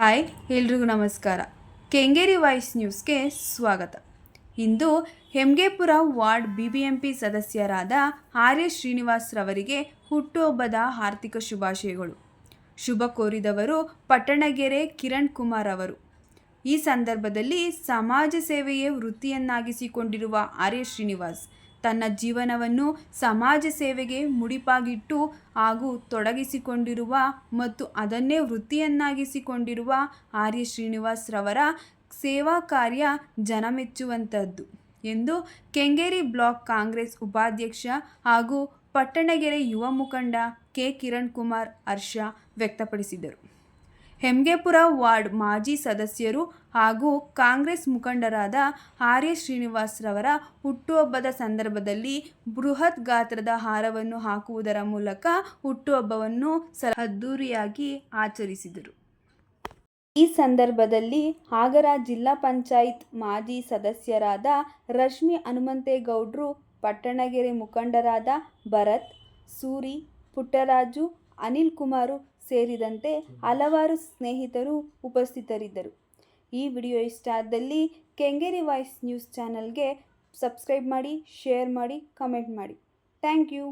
Hi, ಎಲ್ರಿಗೂ ನಮಸ್ಕಾರ. Kengeri voice ನ್ಯೂಸ್ಗೆ ಸ್ವಾಗತ. ಇಂದು Hemmigepura ward B B M P ಸದಸ್ಯರಾದ ಆರ್ಯ ಶ್ರೀನಿವಾಸ್ ರವರಿಗೆ ಹುಟ್ಟುಹಬ್ಬದ ಆರ್ಥಿಕ ಶುಭಾಶಯಗಳು. ಶುಭ ಕೋರಿದವರು ಪಟ್ಟಣಗೆರೆ ಕಿರಣ್ ಕುಮಾರ್ ಅವರು. ಈ ಸಂದರ್ಭದಲ್ಲಿ ಸಮಾಜ ಸೇವೆಯೇ ವೃತ್ತಿಯನ್ನಾಗಿಸಿಕೊಂಡಿರುವ ಆರ್ಯ ಶ್ರೀನಿವಾಸ್. ತನ್ನ ಜೀವನವನ್ನು ಸಮಾಜ ಸೇವೆಗೆ ಮುಡಿಪಾಗಿಟ್ಟು ಹಾಗೂ ತೊಡಗಿಸಿಕೊಂಡಿರುವ ಮತ್ತು ಅದನ್ನೇ ವೃತ್ತಿಯನ್ನಾಗಿಸಿಕೊಂಡಿರುವ ಆರ್ಯ ಶ್ರೀನಿವಾಸ್ ರವರ ಸೇವಾ ಕಾರ್ಯ ಜನಮೆಚ್ಚುವಂಥದ್ದು ಎಂದು ಕೆಂಗೇರಿ ಬ್ಲಾಕ್ ಕಾಂಗ್ರೆಸ್ ಉಪಾಧ್ಯಕ್ಷ ಹಾಗೂ ಪಟ್ಟಣಗೆರೆ ಯುವ ಮುಖಂಡ ಕೆ ಕಿರಣ್ ಕುಮಾರ್ ಹರ್ಷ ವ್ಯಕ್ತಪಡಿಸಿದರು. ಹೆಮ್ಗೆಪುರ ವಾರ್ಡ್ ಮಾಜಿ ಸದಸ್ಯರು ಹಾಗೂ ಕಾಂಗ್ರೆಸ್ ಮುಖಂಡರಾದ ಆರ್ಯ ಶ್ರೀನಿವಾಸ್ ರವರ ಹುಟ್ಟುಹಬ್ಬದ ಸಂದರ್ಭದಲ್ಲಿ ಬೃಹತ್ ಗಾತ್ರದ ಹಾರವನ್ನು ಹಾಕುವುದರ ಮೂಲಕ ಹುಟ್ಟುಹಬ್ಬವನ್ನು ಅದ್ದೂರಿಯಾಗಿ ಆಚರಿಸಿದರು. ಈ ಸಂದರ್ಭದಲ್ಲಿ ಆಗರ ಜಿಲ್ಲಾ ಪಂಚಾಯತ್ ಮಾಜಿ ಸದಸ್ಯರಾದ ರಶ್ಮಿ ಹನುಮಂತೇಗೌಡ್ರು, ಪಟ್ಟಣಗೆರೆ ಮುಖಂಡರಾದ ಭರತ್, ಸೂರಿ, ಪುಟ್ಟರಾಜು ಅನಿಲ್ ಕುಮಾರು ಸೇರಿದಂತೆ ಹಲವಾರು ಸ್ನೇಹಿತರು ಉಪಸ್ಥಿತರಿದ್ದರು. ಈ ವಿಡಿಯೋ ಇಷ್ಟ ಆದಲ್ಲಿ ಕೆಂಗೇರಿ ವಾಯ್ಸ್ ನ್ಯೂಸ್ ಚಾನಲ್ಗೆ ಸಬ್ಸ್ಕ್ರೈಬ್ ಮಾಡಿ, ಶೇರ್ ಮಾಡಿ, ಕಮೆಂಟ್ ಮಾಡಿ. Thank you.